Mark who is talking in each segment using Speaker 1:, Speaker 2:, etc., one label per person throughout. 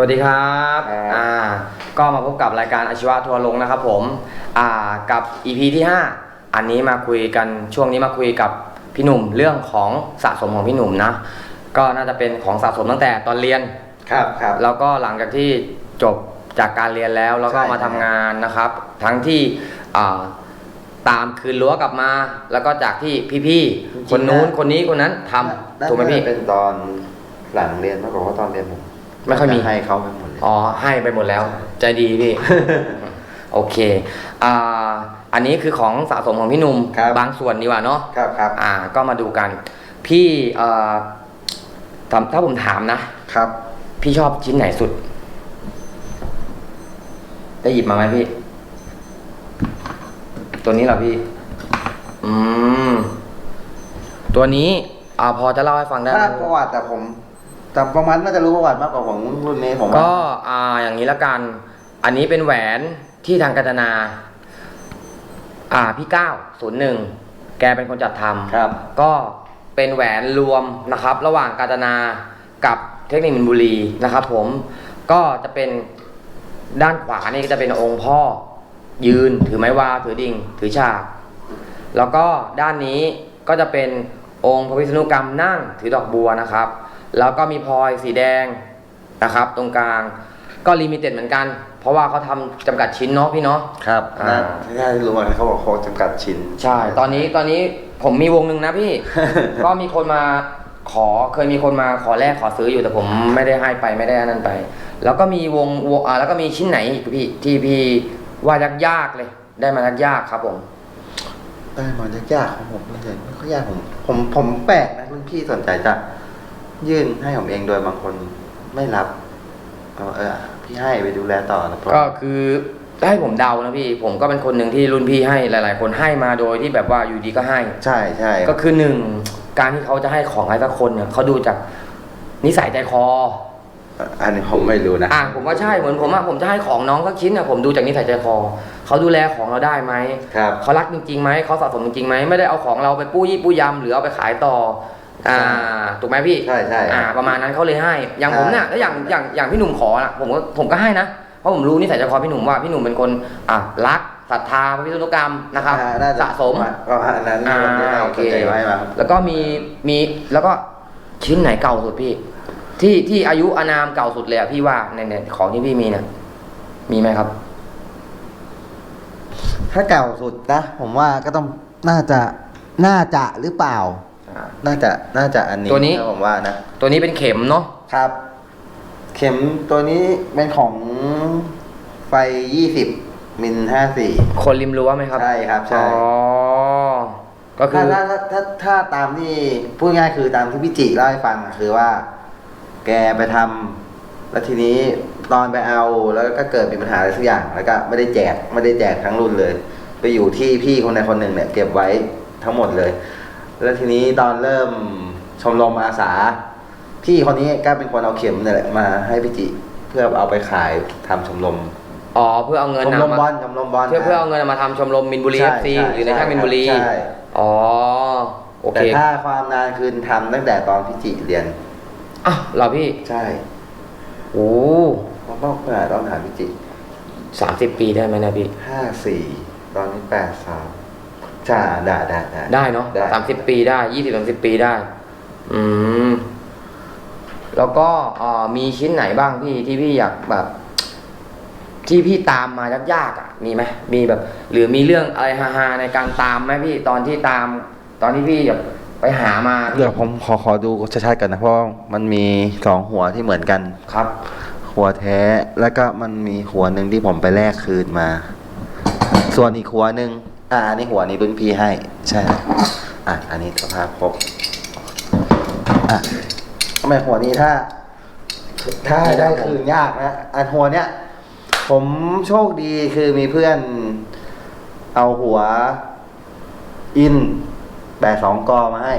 Speaker 1: วัสดีครับ
Speaker 2: ครับ
Speaker 1: อ่าก็มาพบกับรายการอาชีวะทัวร์ลงนะครับผมอ่ากับ EP ที่ 5 อันนี้มาคุยกันช่วงนี้มาคุยกับพี่หนุ่มเรื่องของสะสมของพี่หนุ่มนะ ก็น่าจะเป็นของสะสมตั้งแต่ตอนเรียน
Speaker 2: ครับครับ
Speaker 1: แล้วก็หลังจากที่จบจากการเรียนแล้วแล้วก็
Speaker 2: ใช่
Speaker 1: มาทำงานนะครับ ทั้งที่อ่าตามคืนรั้วกลับมา แล้วก็จากที่พี่ๆคนนู้นคนนี้คนนั้นทำถูกไหมพี่
Speaker 2: น่าจะเป็นตอนหลังเรียนมากกว่าว่าตอนเรียนผม
Speaker 1: ไม่ค่อยมี
Speaker 2: จะให้เขาไปหมดเลย
Speaker 1: อ๋อให้ไปหมดแล้ว ใจดีพี่ โอเคอ่าอันนี้คือของสะสมของพี่หนุ่ม
Speaker 2: ครับ
Speaker 1: บางส่วนดีกว่าเนาะ
Speaker 2: ครับครับ
Speaker 1: อ่า ก็มาดูกัน พี่เอ่อถ้าถ้าผมถามนะ
Speaker 2: ครับ
Speaker 1: พี่ชอบชิ้นไหนสุด ได้หยิบมาไหมพี่ ตัวนี้เหรอพี่ อืม ตัวนี้อ่าพอจะเล่าให้ฟังได้ไหม
Speaker 2: ถ้าประวัติแต่ผม แต่ประมาณน่าจะรู้ประวัติมากกว่าของรุ่นนี้ผมว่า
Speaker 1: ก็อ่าอย่างนี้ละกัน อันนี้เป็นแหวนที่ทางกัญจนา อ่าพี่เก้าศูนย์หนึ่งแกเป็นคนจัดทำ
Speaker 2: ครับ
Speaker 1: ก็เป็นแหวนรวมนะครับ ระหว่างกาญจนากับเทคนิคมินบุรีนะครับ ผมก็จะเป็นด้านขวานี่ก็จะเป็นองค์พ่อ ยืนถือไม้วาถือดิ่งถือฉาก แล้วก็ด้านนี้ก็จะเป็นองค์พระวิษณุกรรมนั่งถือดอกบัวนะครับ แล้วก็มีพลอยสีแดงนะครับ ตรงกลางก็ลิมิเต็ดเหมือนกัน เพราะว่าเขาทำจำกัดชิ้นเนาะพี่เนาะ
Speaker 2: ครับ
Speaker 1: อ่า
Speaker 2: น่าถ้ารู้มาเขาบอกเขาจำกัดชิ้น
Speaker 1: ใช่ ตอนนี้ตอนนี้ผมมีวงหนึ่งนะพี่ ก็มีคนมาขอเคยมีคนมาขอแลกขอซื้ออยู่แต่ผมไม่ได้ให้ไปไม่ได้อันนั้นไป แล้วก็มีวงวงอ่าแล้วก็มีชิ้นไหนอีกพี่ที่พี่ว่ายากๆเลย ได้มายากๆครับผม
Speaker 2: ได้มายากๆของผมไม่ใช่ไม่ค่อยยากผม ผมผมแปลกนะรุ่นพี่สนใจจะ ยื่นให้ผมเองโดยบางคนไม่รับก็เออพี่ให้ไปดูแลต่อนะเพราะ
Speaker 1: ก็คือให้ผมเดานะพี่ ผมก็เป็นคนหนึ่งที่รุ่นพี่ให้หลาย ๆ คนให้มาโดยที่แบบว่าอยู่ดีก็ให้
Speaker 2: ใช่ใช่
Speaker 1: ก็คือหนึ่งการที่เขาจะให้ของใครสักคนเนี่ยเขาดูจากนิสัยใจคอ
Speaker 2: อันนี้ผมไม่รู้นะ
Speaker 1: อะผมว่าใช่เหมือนผมอะผมจะให้ของน้องสักชิ้นอะผมดูจากนิสัยใจคอเขาดูแลของเราได้ไหม
Speaker 2: ครับ
Speaker 1: เขารักจริงๆไหมเขาสะสมจริงๆไหมไม่ได้เอาของเราไปปู้ยี่ปู้ยำหรือเอาไปขายต่อ อ่าถูกไหมพี่
Speaker 2: ใช่ใช่
Speaker 1: อ่าประมาณนั้นเขาเลยให้ อย่างผมเนี่ย
Speaker 2: ใช่
Speaker 1: แล้วอย่างอย่างอย่างพี่หนุ่มขอนะผมก็ผมก็ให้นะเพราะผมรู้นิสัยใจคอพี่หนุ่มว่าพี่หนุ่มเป็นคนอะรักศรัทธาพระพิษณุกรรมนะครับ
Speaker 2: อ่าน่าจ
Speaker 1: สะสม
Speaker 2: ประมาณนั้น
Speaker 1: อ่า
Speaker 2: ที่ให้
Speaker 1: โอเค
Speaker 2: สนใจไว้มา
Speaker 1: แล้วก็มีมีแล้วก็ชิ้นไหนเก่าสุดพี่ ที่ที่อายุอานามเก่าสุดเลยอะพี่ว่าในในของที่พี่มีเนี่ยมีไหมครับ
Speaker 2: ถ้าเก่าสุดนะผมว่าก็ต้องน่าจะน่าจะหรือเปล่า น่าจะน่าจะอันนี้
Speaker 1: ตัวนี้ะ
Speaker 2: ผมว่านะ
Speaker 1: ตัวนี้เป็นเข็มเนาะ
Speaker 2: ครับ เข็มตัวนี้เป็นของไฟยี่สิบมิลห้าสี่
Speaker 1: คนริมรั้วไหมครับ
Speaker 2: ใช่ครับ
Speaker 1: อ๋
Speaker 2: ใช่
Speaker 1: อก็คื
Speaker 2: ถ้า
Speaker 1: อ
Speaker 2: ถ้าถ้าถ้าถ้าตามที่พูดง่ายคือตามที่พี่จิเล่าให้ฟังอะคือว่า แกไปทำแล้วทีนี้ตอนไปเอาแล้วก็เกิดมีปัญหาอะไรสักอย่าง แล้วก็ไม่ได้แจกไม่ได้แจกทั้งรุ่นเลย ไปอยู่ที่พี่คนใดคนหนึ่งเนี่ยเก็บไว้ทั้งหมดเลย แล้วทีนี้ตอนเริ่มชมรมอาสา พี่คนนี้ก็เป็นคนเอาเข็มเนี่ยแหละมาให้พี่จิเพื่อเอาไปขายทำชมรม
Speaker 1: อ๋อเพื่อเอาเงิน
Speaker 2: ชมรม
Speaker 1: น่ะ
Speaker 2: บอ
Speaker 1: มา
Speaker 2: ลชมรมบอล
Speaker 1: เพื่อเพื่อเอาเงินมาทำชมรมมินบุรี
Speaker 2: ใช่
Speaker 1: เอฟซี
Speaker 2: ใช่
Speaker 1: หรือในช่างมินบุรี
Speaker 2: ใช่
Speaker 1: อ๋อโอเค
Speaker 2: แต่ถ้าความนานคือทำตั้งแต่ตอนพี่จิเรียน
Speaker 1: อะเหราพี่
Speaker 2: ใช่
Speaker 1: โอ้
Speaker 2: ผมต้องเมื่อต้องถามพี่จิ
Speaker 1: สามสิบปีได้ไหมเนะพี่
Speaker 2: ห้าสี่ตอนนี้แปดสาม ใช่ได้ได้ได้
Speaker 1: ได้เนาะ
Speaker 2: ได้
Speaker 1: สามสิบปีได้ยี่สิบสามสิบปีได้ อืม แล้วก็เอ่อมีชิ้นไหนบ้างพี่ที่พี่อยากแบบ ที่พี่ตามมายากๆอะ มีไหมมีแบบ หรือมีเรื่องอะไรฮาๆในการตามไหมพี่ตอนที่ตาม ตอนที่พี่แบบไปหามา
Speaker 2: เดี๋ยวผมขอขอดูชัดๆกันนะเพราะมันมีสองหัวที่เหมือนกัน
Speaker 1: ครับ
Speaker 2: หัวแท้แล้วก็มันมีหัวหนึ่งที่ผมไปแลกคืนมา ส่วนอีกหัวหนึ่ง อ่าอันนี้หัวนี้รุ่นพี่ให้ ใช่ อะอันนี้สภาพครบอะทำไมหัวนี้ถ้า ถ้าได้คืนยากนะอันหัวเนี้ยผมโชคดีคือมีเพื่อน เอาหัว อินแปดสองกอมาให้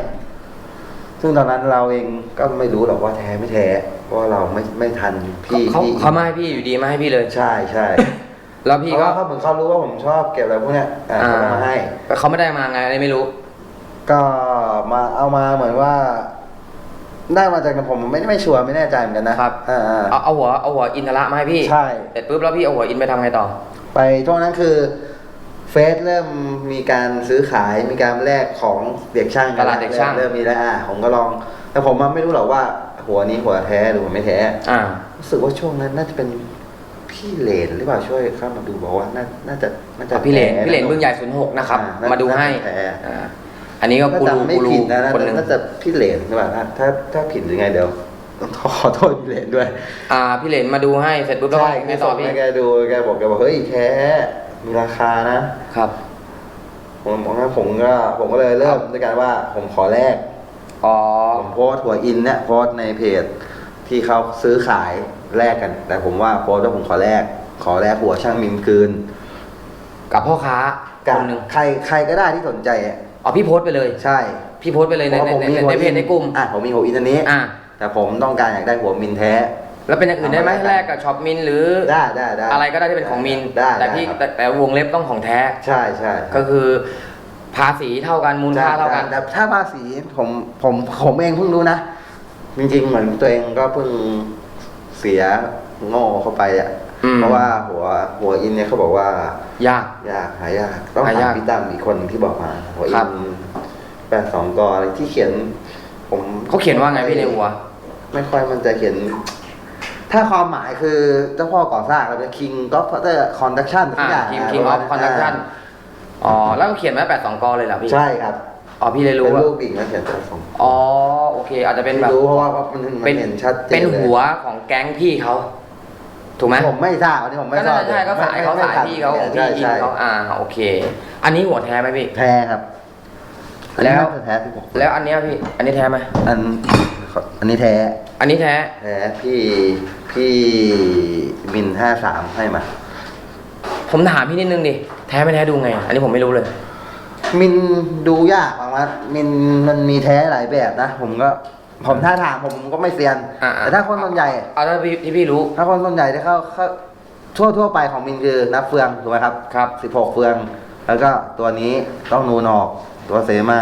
Speaker 2: ซึ่งตอนนั้นเราเองก็ไม่รู้หรอกว่าแท้ไม่แท้เพราะว่าเราไม่ไม่ทันพี่
Speaker 1: เขา
Speaker 2: ที่
Speaker 1: เขามาให้พี่อยู่ดีมาให้พี่เลย
Speaker 2: ใช่ใช่
Speaker 1: แล้ว
Speaker 2: เพ
Speaker 1: พี่
Speaker 2: ราะ
Speaker 1: ก็
Speaker 2: ว่าเขาเหมือนเขารู้ว่าผมชอบเก็บอะไรพวกเนี้ยอ่า เขาก็มาให้
Speaker 1: แต่เขาไม่ได้มาไงอะไรไม่รู้
Speaker 2: ก็มาเอามาเหมือนว่า ได้มาจากผมไม่ไม่ชัวร์ไม่แน่ใจเหมือนกันนะครับ อ่าอ่า
Speaker 1: เอาเอาหัวเอาหัวอินทระมาให้พี่
Speaker 2: ใช่
Speaker 1: เสร็จปุ๊บแล้วพี่เอาหัวอินไปทำไงต่อ
Speaker 2: ไปช่วงนั้นคือ เฟซเริ่มมีการซื้อขายมีการแลกของเด็กช่างน
Speaker 1: ตลาดเด็กช่าง
Speaker 2: เริ่มมีแล้วอะผมก็ลอง แต่ผมมันไม่รู้หรอกว่า หัวนี้หัวแท้หรือหัวไม่แท้
Speaker 1: อ่า
Speaker 2: รู้สึกว่าช่วงนั้นน่าจะเป็น พี่เหลนหรือเปล่าช่วยเข้ามาดูบอกว่าน่าน่าจะน่าจะ
Speaker 1: พี่เหลน
Speaker 2: แท้
Speaker 1: พี่เหลนเบื้องใหญ่ศูนย์หกนะครับ
Speaker 2: อ่าน่า
Speaker 1: มาดูให้
Speaker 2: น่าจะแท้
Speaker 1: อ่าอันนี้ก็
Speaker 2: ถ้า
Speaker 1: กูรู
Speaker 2: จำไม่
Speaker 1: กูรู
Speaker 2: ผิดนะน่า
Speaker 1: คนห
Speaker 2: จะ
Speaker 1: นึ่ง
Speaker 2: น่าจะพี่เหลนหรือเปล่าถ้าถ้าถ้าผิดหรือไงเดี๋ยวต้องขอโทษพี่เหลนด้วย
Speaker 1: อ่าพี่เหลนมาดูให้เสร็จปุ๊บแล้ว
Speaker 2: ใช่
Speaker 1: ไง
Speaker 2: แก
Speaker 1: ต่
Speaker 2: ส่
Speaker 1: องพี่
Speaker 2: ให้แกดูแกบอกแกบอกเฮ้ยแท้มีราคานะ
Speaker 1: ครับ
Speaker 2: ผมผมก็ผมก็ผมก็เลยเริ่มด้วยการว่าผมขอแลก
Speaker 1: อ๋อ
Speaker 2: ผมโพสต์หัวอินเนี่ยโพสต์ในเพจที่เขาซื้อขาย แลกกัน แต่ผมว่าโพสต์ว่าผมขอแลกขอแลกหัวช่างมิมคืน
Speaker 1: กับพ่อค้า
Speaker 2: กั
Speaker 1: ค
Speaker 2: บ
Speaker 1: นหนึ่ง
Speaker 2: ใครใครก็ได้ที่สนใจอะ
Speaker 1: อ๋อพี่โพสต์ไปเลย
Speaker 2: ใช่
Speaker 1: พี่โพสต์ไปเลยใน
Speaker 2: พราะ
Speaker 1: ใน
Speaker 2: ผม
Speaker 1: ใน
Speaker 2: มีหัว
Speaker 1: ในเพจในกลุ่ม
Speaker 2: อะผมมีหัวอินอันนี้
Speaker 1: อ่า
Speaker 2: แต่ผมต้องการอยากได้หัวมินแท้
Speaker 1: แล้วเป็นอย่างอื่นได้ไหม
Speaker 2: เอามา
Speaker 1: แลกกับช็อปมินหรือ
Speaker 2: ได้ได้ได้
Speaker 1: อะไรก็ได้ที่เป็นของมิน
Speaker 2: ได้
Speaker 1: แต่
Speaker 2: ได้
Speaker 1: พี่
Speaker 2: ครับ
Speaker 1: แต่แต่วงเล็บต้องของแท้
Speaker 2: ใช่ใช่
Speaker 1: ก็คือ ภาษีเท่ากันมูลค่าเท่ากัน
Speaker 2: แต่แต่ถ้าภาษีผมผมผมเองเพิ่งรู้นะ จริงๆ เหมือนตัวเองก็เพิ่ง เสียโง่เข้าไปอะ
Speaker 1: อืม
Speaker 2: เพราะว่าหัวหัวอินเนี่ยเขาบอกว่า
Speaker 1: ยาก
Speaker 2: ยากหายากต้อง
Speaker 1: หา
Speaker 2: ถาม
Speaker 1: ยาก
Speaker 2: พี่ตั้มอีกคนที่บอกมาหัว
Speaker 1: ครั
Speaker 2: อิ
Speaker 1: บ
Speaker 2: นแปดสองกออะไรที่เขียน ผม
Speaker 1: เขาเขียนว่าไงพี่ในหัว
Speaker 2: ไม่ค่อยมันจะเขียน ถ้าความหมายคือเจ้าพ่อก่อสร้างเราเป็น King of Construction ทุก
Speaker 1: อ่า
Speaker 2: อย่าง
Speaker 1: คิงคิงออฟคอนดักชันอ๋อ แล้วก็เขียนไว้แปดสองกอเลยเหรอพี่
Speaker 2: ใช่ครับ
Speaker 1: อ๋อพี่เลยรู้
Speaker 2: เป็น
Speaker 1: ว่า
Speaker 2: รูปบิ่งแล้วเขียนแปดสอง
Speaker 1: อ๋อโอเค อาจจะเป็นแบบ
Speaker 2: รู้เพราะว่ามันมัน
Speaker 1: เป็น
Speaker 2: เห็นชัดเจน
Speaker 1: เป็น
Speaker 2: ลย
Speaker 1: หัวของแก๊งพี่เขาถูกไหม
Speaker 2: ผมไม่ทราบอันนี้ผมไม่
Speaker 1: ก็
Speaker 2: ทรา
Speaker 1: น่า
Speaker 2: บ
Speaker 1: จะใช่เขาสายเขา
Speaker 2: ไม่
Speaker 1: สาย
Speaker 2: ไม่
Speaker 1: พี่เขาของ
Speaker 2: ใช่
Speaker 1: พี่อิน
Speaker 2: ใช่
Speaker 1: เขาอ่าโอเค อันนี้หัวแท้ไหมพี่
Speaker 2: แท้ครับ
Speaker 1: แล้ว
Speaker 2: อันนี้น่าจะแท้ที่ผม
Speaker 1: แล้วอันเนี้ยพี่ อันนี้แท้ไหม
Speaker 2: อันอันนี้แท้
Speaker 1: อันนี้แท้
Speaker 2: แท้พี่พี่มินห้าสามให้มา
Speaker 1: ผมถามพี่นิดนึงดิแท้ไม่แท้ดูไง อันนี้ผมไม่รู้เลย
Speaker 2: มินดูยากมากว่ามินมันมีแท้หลายแบบนะ ผมก็ผมถ้าถามผมก็ไม่เซียน
Speaker 1: อ่าๆ
Speaker 2: แต่ถ้าคนส่วนใหญ่
Speaker 1: เอาถ้าพี่ที่พี่รู้
Speaker 2: ถ้าคนส่วนใหญ่ที่เขาเขาทั่วทั่วไปของมินคือนับเฟืองถูกไหมครับ
Speaker 1: ครับ
Speaker 2: สิบหกเฟือง แล้วก็ตัวนี้ต้องนูนออก ตัวเสมา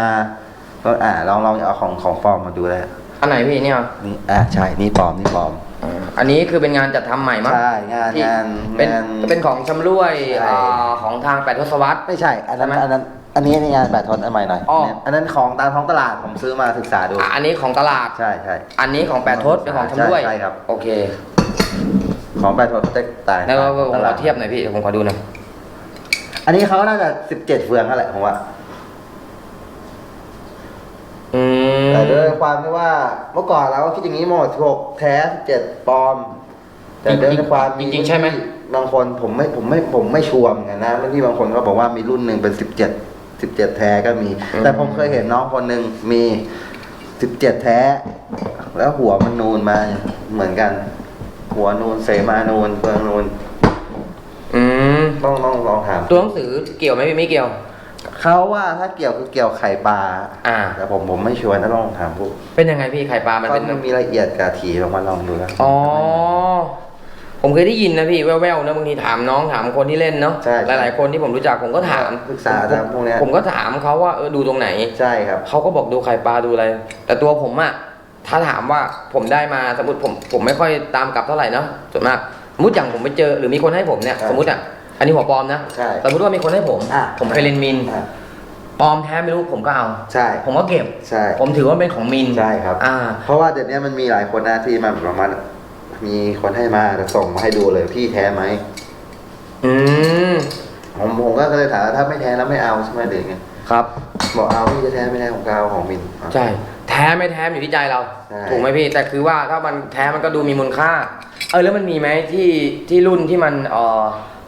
Speaker 2: ก็อ่าลองลองเอาของของปลอมมาดูเลย
Speaker 1: อันไหนพี่เนี่ย
Speaker 2: นี่อ่าใช่นี่ปลอมนี่ปลอม
Speaker 1: อ่าอันนี้คือเป็นงานจัดทำใหม่มั้ง
Speaker 2: ใช่งาน
Speaker 1: ที่
Speaker 2: งาน
Speaker 1: เป็น
Speaker 2: งาน
Speaker 1: เป็นของชำร่วย
Speaker 2: ใช่
Speaker 1: อ่าของทางแปดทศวรรษ
Speaker 2: ไม่ใช่อันนั้น
Speaker 1: ใช่ไหม
Speaker 2: อันนั้น อันนี้นี่งานแปดทนอันใหม่หน่อย
Speaker 1: อ๋อ
Speaker 2: อันนั้นของตามท้องตลาดผมซื้อมาศึกษาดู
Speaker 1: อะอันนี้ของตลาด
Speaker 2: ใช่ใช่
Speaker 1: อันนี้ของแปดทศเป็นของชำร่วย
Speaker 2: ใช่ใช่ครับ
Speaker 1: โอเค
Speaker 2: ของแปดทนจะตาย
Speaker 1: แล้วผม
Speaker 2: ต
Speaker 1: ข
Speaker 2: ลา
Speaker 1: อ
Speaker 2: ด
Speaker 1: เทียบหน่อยพี่เดี๋ยวผมขอดูหน่อย
Speaker 2: อันนี้เขาน่าจะสิบเจ็ดเฟืองนั่นแหละผมว่า
Speaker 1: อืม
Speaker 2: แต่ด้วยความที่ว่าเมื่อก่อนเราก็คิดอย่างนี้หมดหกแท้สิบเจ็ดปลอม แต่ด้วยความ
Speaker 1: จริงๆใช่ไหม
Speaker 2: บางคนผมไม่ผมไม่ผมไม่ชัวร์เหมือนกันนะบางที่บางคนก็บอกว่ามีรุ่นหนึ่งเป็นสิบเจ็ด สิบเจ็ดแท้ก็มี แต่ผมเคยเห็นน้องคนหนึ่งมีสิบเจ็ดแท้ แล้วหัวมันนูนมาเหมือนกัน หัวนูนเสมานูนเฟืองนูน
Speaker 1: อืม
Speaker 2: ต้องต้องลองถาม
Speaker 1: ตัวหนังสือเกี่ยวไหมพี่ไม่เกี่ยว
Speaker 2: เขาว่าถ้าเกี่ยวคือเกี่ยวไข่ปลา
Speaker 1: อ่า
Speaker 2: แต่ผมผมไม่ชัวร์นะต้องลองถามพวก
Speaker 1: เป็นยังไงพี่ไข่ปลามัน
Speaker 2: มั
Speaker 1: เป็น
Speaker 2: นมีละเอียดกะทีลองมาลองดูนะ
Speaker 1: อ๋อ ผมเคยได้ยินนะพี่แว่วๆนะบางทีถามน้องถามคนที่เล่นเนาะ
Speaker 2: ใช่
Speaker 1: หลายๆคนที่ผมรู้จักผมก็ถาม
Speaker 2: ศึกษาตามพวกเนี้ย
Speaker 1: ผมก็ถามเขาว่าเออดูตรงไหน
Speaker 2: ใช่ครับ
Speaker 1: เขาก็บอกดูไข่ปลาดูอะไร แต่ตัวผมอะถ้าถามว่าผมได้มาสมมติผมผมไม่ค่อยตามกลับเท่าไหร่เนาะส่วนมากสมมติอย่างผมไปเจอหรือมีคนให้ผมเนี่ย
Speaker 2: ครับ
Speaker 1: สมมติอะอันนี้หัวปลอมนะ
Speaker 2: ใช่
Speaker 1: สมมติว่ามีคนให้ผม
Speaker 2: อะ
Speaker 1: ผมเคยเล่นมิน
Speaker 2: อะ
Speaker 1: ปลอมแท้ไม่รู้ผมก็เอา
Speaker 2: ใช่
Speaker 1: ผมก็เก็บ
Speaker 2: ใช่
Speaker 1: ผมถือว่าเป็นของมิน
Speaker 2: ใช่ครับ
Speaker 1: อ่า
Speaker 2: เพราะว่าเดี๋ยวนี้มันมีหลายคนนะที่มันประมาณ มีคนให้มาแต่ส่งมาให้ดูเลยพี่แท้ไหม
Speaker 1: อืม
Speaker 2: ผมผมก็เลยถามว่าถ้าไม่แท้แล้วไม่เอาใช่ไหมหรือไง
Speaker 1: ครับ
Speaker 2: บอกเอาพี่จะแท้ไม่แท้ผมก็เอาของมินอะ
Speaker 1: ใช่ แท้ไม่แท้มันอยู่ที่ใจเรา
Speaker 2: ใช่
Speaker 1: ถูกไหมพี่ แต่คือว่าถ้ามันแท้มันก็ดูมีมูลค่า เออแล้วมันมีไหมที่ที่รุ่นที่มันเอ่อ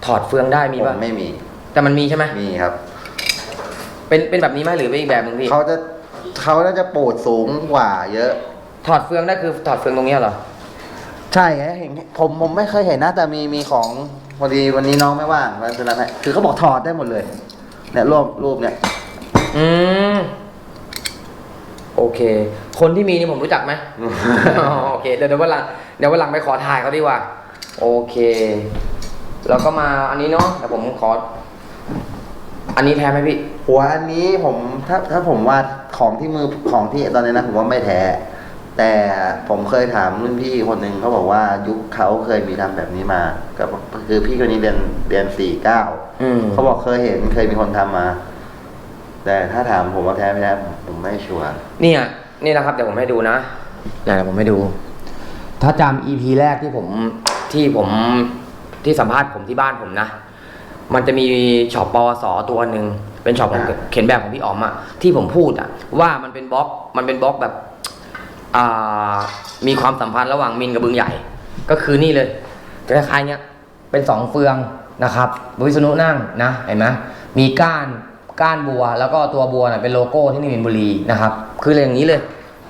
Speaker 1: ถอดเฟืองได้มี
Speaker 2: ผ
Speaker 1: ป่ะ
Speaker 2: มไม่มี
Speaker 1: แต่มันมีใช่ไหม
Speaker 2: มีครับ
Speaker 1: เป็นเป็นแบบนี้ไหมหรือเป็นอีกแบบหนึ่งพี่
Speaker 2: เขาจะเขาน่าจะโปรดสูงกว่า เยอะ
Speaker 1: ถอดเฟืองได้คือถอดเฟืองตรงเนี้ยเหรอ
Speaker 2: ใช่ไงเห็นผมผมไม่เคยเห็นนะ แต่มีมีของพอดีวันนี้น้องไม่ว่างแล้วฉะนั้นให้คือเขาบอกถอดได้หมดเลย เนี่ยรูปรูปเนี่ย
Speaker 1: อืม โอเค คนที่มีนี่ผมรู้จักไหม อ๋อโอเค เดี๋ยวเดี๋ยววันหลังเดี๋ยววันหลังไปขอถ่ายเขาดีกว่า โอเค แล้วก็มาอันนี้เนาะแต่ผมขอ อันนี้แท้ไหมพี่
Speaker 2: หัวอันนี้ผมถ้าถ้าผมวาดของที่มือของที่ตอนนี้นะผมว่าไม่แท้ แแต่ผมเคยถามรุ่นพี่คนหนึ่งเขาบอกว่ายุคเขาเคยมีทำแบบนี้มาก็คือพี่คนนี้เรียนเรียนสี่เก้า
Speaker 1: อืม
Speaker 2: เขาบอกเคยเห็นเคยมีคนทำมา แต่ถ้าถามผมว่าแท้ไม่แท้ผมไม่ชัวร์
Speaker 1: เนี่ยนี่นะครับเดี๋ยวผมให้ดูนะเดี๋ยวผมให้ดู ถ้าจำ EP แรกที่ผมที่ผมที่สัมภาษณ์ผมที่บ้านผมนะ มันจะมีช็อปปวสตัวหนึ่งเป็นช็อปของเขียนแบบของพี่อ๋อมอะที่ผมพูดอะว่ามันเป็นบล็อกมันเป็นบล็อกแบบอ่า มีความสัมพันธ์ระหว่างมินกับบึงใหญ่ ก็คือนี่เลยคล้ายๆเนี้ยเป็นสองเฟืองนะครับวิษณุนั่งนะเห็นไหมมีก้านก้านบัว แล้วก็ตัวบัวน่ะเป็นโลโก้ที่นี่มินบุรีนะครับคืออย่างนี้เลย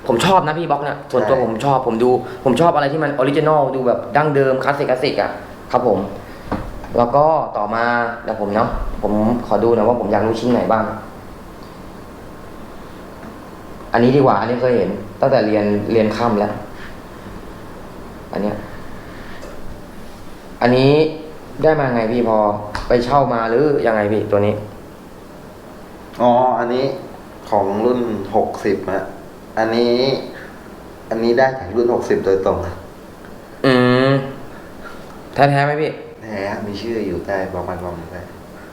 Speaker 1: ผมชอบนะพี่บล็อกเนี่ยส่วนตัวผมชอบผมดู ผมชอบอะไรที่มันออริจินอลดูแบบดั้งเดิมคลาสสิกคลาสสิกอะครับผมแล้วก็ต่อมาเดี๋ยวผมเนาะผมขอดูหนะว่าผมอยากรู้ชิ้นไหนบ้าง อันนี้ดีกว่า อันนี้เคยเห็น ตั้งแต่เรียนเรียนค่ำแล้ว อันเนี้ย อันนี้ได้มาไงพี่พอไปเช่ามาหรือยังไงพี่ตัวนี้
Speaker 2: อ๋อ อันนี้ของรุ่นหกสิบอะอันนี้ อันนี้ได้จากรุ่นหกสิบโดยตรงอะ
Speaker 1: อืมแท้ๆไหมพี่
Speaker 2: แท้มีชื่ออยู่ใต้บอกมันบอกมันได้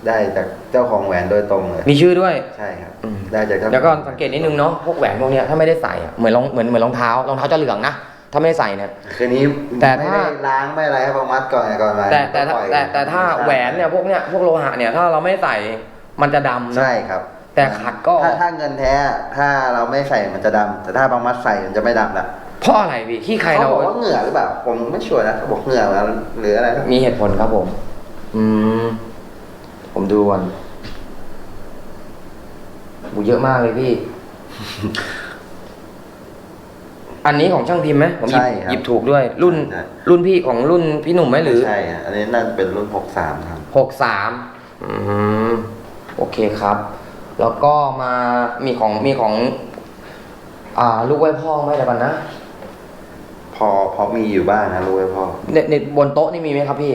Speaker 2: ได้จากเจ้าของแหวนโดยตรงเลย
Speaker 1: มีชื่อด้วย
Speaker 2: ใช่ครับ
Speaker 1: อืม
Speaker 2: ได้จากเจ้า
Speaker 1: แล้วก็สังเกตนิดนึงเนาะพวกแหวนพวกเนี้ยถ้าไม่ได้ใส่อะเหมือนรองเหมือนเหมือนรองเท้ารองเท้าจะเหลืองนะถ้าไม่ได้ใส่เนี่ย
Speaker 2: คืนนี้
Speaker 1: แต่
Speaker 2: ไม่
Speaker 1: ถ้า
Speaker 2: ได้ล้างไม่อะไรให้ประมัดก่อนก่อนมา
Speaker 1: แต่แต่ถ้า
Speaker 2: ปล่อย
Speaker 1: แต่แต่ถ้าแหวนเนี่ยพวกเนี้ยพวกโลหะเนี่ยถ้าเราไม่ใส่มันจะดำนะ
Speaker 2: ใช่ครับ
Speaker 1: แต่ขัดก็
Speaker 2: ถ้าถ้าเงินแท้ถ้าเราไม่ใส่มันจะดำแต่ถ้าบางมัดใส่มันจะไม่ดำละ
Speaker 1: เพราะอะไรพี่ขี้ใคร
Speaker 2: เขา
Speaker 1: เรา
Speaker 2: บอกว่าเหงื่อหรือเปล่าผมไม่ชัวร์นะเขาบอกเหงื่อหรืออะไร
Speaker 1: มีเหตุผลครับผม อืม ผมดูก่อนหูเยอะมากเลยพี่ อันนี้ของช่างพิมพ์ไหมผมหยิบ
Speaker 2: ใช่ครับ
Speaker 1: หยิบถูกด้วย รุ่น
Speaker 2: ใช่
Speaker 1: รุ่นพี่ของรุ่นพี่หนุ่มไหมหรือ
Speaker 2: ใช่ฮะอันนี้น่าจะเป็นรุ่นหกสามครับ
Speaker 1: หกสามอืมโอเคครับ แล้วก็มามีของมีของ อ่า ลูกไว้พ่อไหมอะไรกันนะ
Speaker 2: พอพอมีอยู่บ้างนะรู้ไว้พ่อ
Speaker 1: เน็ตเน็ตบนโต๊ะนี่มีไหมครับพี่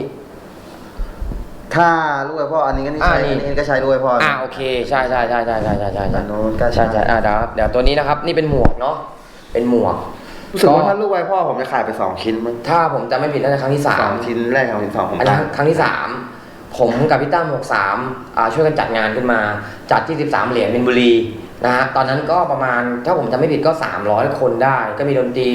Speaker 2: ถ้ารู้ไว้พ่ออันนี้ก็นี่
Speaker 1: อ่า
Speaker 2: ใช้
Speaker 1: นี่
Speaker 2: อันนี้ก็ใช้รู้ไว้พ่อ
Speaker 1: อ่าโอเคใช่ใช่ใช่ใช่ใช่ใช่ใช่
Speaker 2: อั
Speaker 1: ใช่
Speaker 2: นนู้นก็
Speaker 1: ใช่ ใช่อ่าเดี๋ยวเดี๋ยวตัวนี้นะครับนี่เป็นหมวกเนาะเป็นหมวก
Speaker 2: รู้สึกว่าถ้ารู้ไว้พ่อผมจะขายไปสองชิ้นมั้ง
Speaker 1: ถ้าผมจำไม่ผิดน่าจะครั้งที่สา
Speaker 2: สอ
Speaker 1: ม
Speaker 2: งชิ้นแรกของชิ้นสองผม
Speaker 1: อันนี้
Speaker 2: ตัด
Speaker 1: ครั้งที่สามผมกับพี่ตั้มหกสามอ่าช่วยกันจัดงานขึ้นมา จัดที่สิบสามเหรียญมินบุรีนะฮะตอนนั้นก็ประมาณถ้าผมจำไม่ผิดก็สามร้อยคนได้ ก็มีดนตรี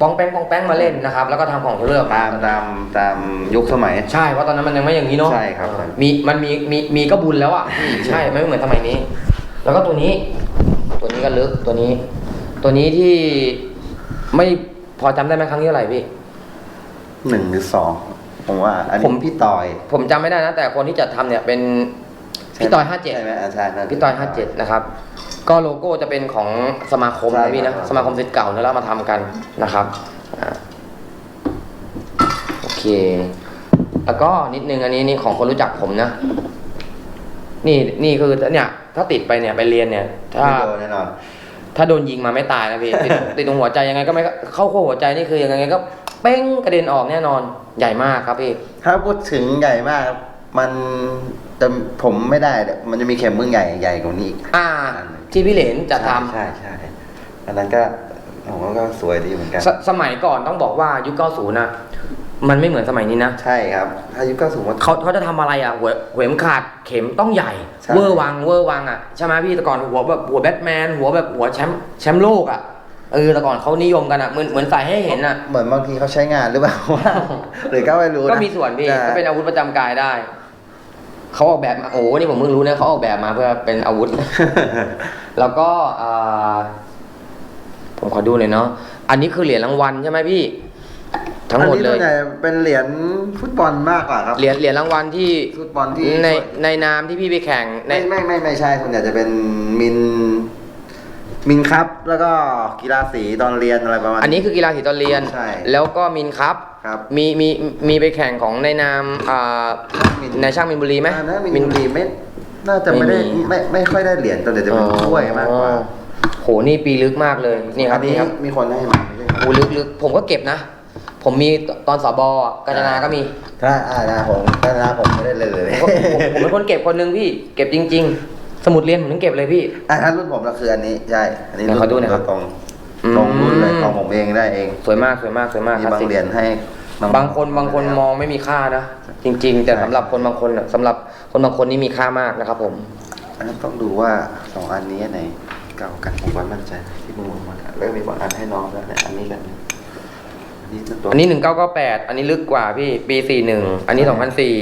Speaker 1: ปองแป้งปองแป้งมาเล่นนะครับ แล้วก็ทำของที่เลือก
Speaker 2: ตามตามตามยุคสมัย
Speaker 1: ใช่เพราะตอนนั้นมันยังไม่อย่างนี้เนาะ
Speaker 2: ใช่ครับ
Speaker 1: มีมันมีมีมีก็บุญแล้วอะใช่ไม่เหมือนสมัยนี้ แล้วก็ตัวนี้ ตัวนี้ก็ลึกตัวนี้ ตัวนี้ที่ไม่พอจำได้ไหมครั้งที่เท่าไหร่พี่
Speaker 2: หนึ่งหรือสองผมว่า อัน
Speaker 1: ผ
Speaker 2: นี้
Speaker 1: ม
Speaker 2: พี่ต่อย
Speaker 1: ผมจำไม่ได้นะแต่คนที่จัดทำเนี่ยเป็นพี่ต่อยห้าเจ็ด
Speaker 2: ใช่ไหมอาจารย์นั่น
Speaker 1: พี่ต่อยห้าเจ็ดนะครับ ก็โลโก้จะเป็นของสมาคม
Speaker 2: ใช่
Speaker 1: นะพี่นะ
Speaker 2: ครับ
Speaker 1: สมาคมศิษย์เก่าเนี่ยแล้วมาทำกันนะครับอ่าโอเค แล้วก็นิดนึงอันนี้นี่ของคนรู้จักผมนะ นี่นี่คือเนี่ยถ้าติดไปเนี่ยไปเรียนเนี่ย ถ้า
Speaker 2: ไม่โดนแน่นอน
Speaker 1: ถ้าโดนยิงมาไม่ตายนะพี่ติด ติดตรงหัวใจยังไงก็ไม่เข้าขั้วหัวใจนี่คือยังไงก็เป้งกระเด็นออกแน่นอนใหญ่มากครับพี่
Speaker 2: ถ้าพูดถึงใหญ่มาก มันจะผมไม่ได้เดี๋ยวมันจะมีเข็มมึงใหญ่ใหญ่กว่านี้อีก
Speaker 1: อ่า ที่พี่เหรนจะทำ
Speaker 2: ใช่ใช่ใช่อันนั้นก็ผมว่าก็สวยดีเหมือนกัน
Speaker 1: สสมัยก่อนต้องบอกว่ายุค 90 นะ มันไม่เหมือนสมัยนี้นะ
Speaker 2: ใช่ครับ ถ้ายุคเก้าสูงว่า
Speaker 1: เขาเขาจะทำอะไรอะหัวหัวเข็มขาดเข็มต้องใหญ่
Speaker 2: ใช่
Speaker 1: เวอร์วังเวอร์วังอะใช่ไหมพี่แต่ก่อนหัวแบบหัวแบทแมน หัวแบบหัวแชมป์แชมป์โลกอะ เออแต่ก่อนเขานิยมกันอะเหมือนเหมือนใส่ให้เห็นอะ
Speaker 2: เหมือนบางทีเขาใช้งานหรือเปล่า หรือก็ไม่รู้นะ
Speaker 1: ก็มีส่วนพี่
Speaker 2: ใช่
Speaker 1: ก็เป็นอาวุธประจำกายได้ เขาออกแบบมาโอ้โหนี่ผมเพิ่งรู้นะเขาออกแบบมาเพื่อเป็นอาวุธ แล้วก็อ่าผมขอดูหน่อยเนาะอันนี้คือเหรียญรางวัลใช่ไหมพี่ ทั้งหมดเลย
Speaker 2: อันนี้ส่วนใหญ่เป็นเหรียญฟุตบอลมากกว่าครับ
Speaker 1: เหรียญเหรียญรางวัลที่
Speaker 2: ฟุตบอลที่
Speaker 1: ในในนามที่พี่ไปแข่งใน
Speaker 2: ไม่ไม่ไม่ไม่ใช่ส่วนใหญ่จะเป็นมิน มินครับ แล้วก็กีฬาสีตอนเรียนอะไรประมาณ
Speaker 1: อันนี้คือกีฬาสีตอนเรียน
Speaker 2: ใช่
Speaker 1: แล้วก็มินครับ
Speaker 2: ครับ
Speaker 1: มีมีมีไปแข่งของในนามอ่าในช่างมินบุรีไหม
Speaker 2: อ่านะมินบุรีไม่น่าจะไม่ได้
Speaker 1: ไม่มี
Speaker 2: ไม่ไม่ค่อยได้เหรียญแต่เดี๋ยวจะเป็นถ้วยมากกว่า
Speaker 1: อ๋อโห นี่ปีลึกมากเลย นี่ครับ
Speaker 2: อันนี้
Speaker 1: นี่ครับ
Speaker 2: มีคนให้มาไม่ใช่ครับ
Speaker 1: โหลึกลึกผมก็เก็บนะ ผมมีตอนสอบอกาญจนาก็มี
Speaker 2: ถ้าอ่านะผมถ้านะผมไม่ได้เลยเลย
Speaker 1: ผมผมผมเป็นคนเก็บคนหนึงพี่ เก็บจริงๆส มุดเรียนผมต้องเก็บเลยพี่
Speaker 2: อะถ้ารุ่นผมก็คืออันนี้ใช่อันนี้
Speaker 1: ไหนขอดูหน่อยครับ
Speaker 2: ตรง
Speaker 1: อืม
Speaker 2: ตรงรุ่นเลยของผมเองได้เอง
Speaker 1: สวยมากสวยมากสวยมาก
Speaker 2: มี
Speaker 1: คลาส
Speaker 2: บาง
Speaker 1: สิก
Speaker 2: เหรียญให้องๆ
Speaker 1: บางคนบางคนมองไม่มีค่านะจริง ๆ แต่
Speaker 2: ใช่
Speaker 1: สำหรับคนบางคนน่ะสำหรับคนบางคนนี่มีค่ามากนะครับ ผม
Speaker 2: อันนั้นต้องดูว่าสองอันนี้อันไหนเก่ากันผมว่ามั่นใจที่มือผมมาแล้วมีบางอันให้น้องแล้วเนี่ยอันนี้กันอันนี้จะตัว
Speaker 1: อันนี้หนึ่งเก้าเก้าแปดอันนี้ลึกกว่าพี่ปีสี่หนึ่งอันนี้สองพันสี่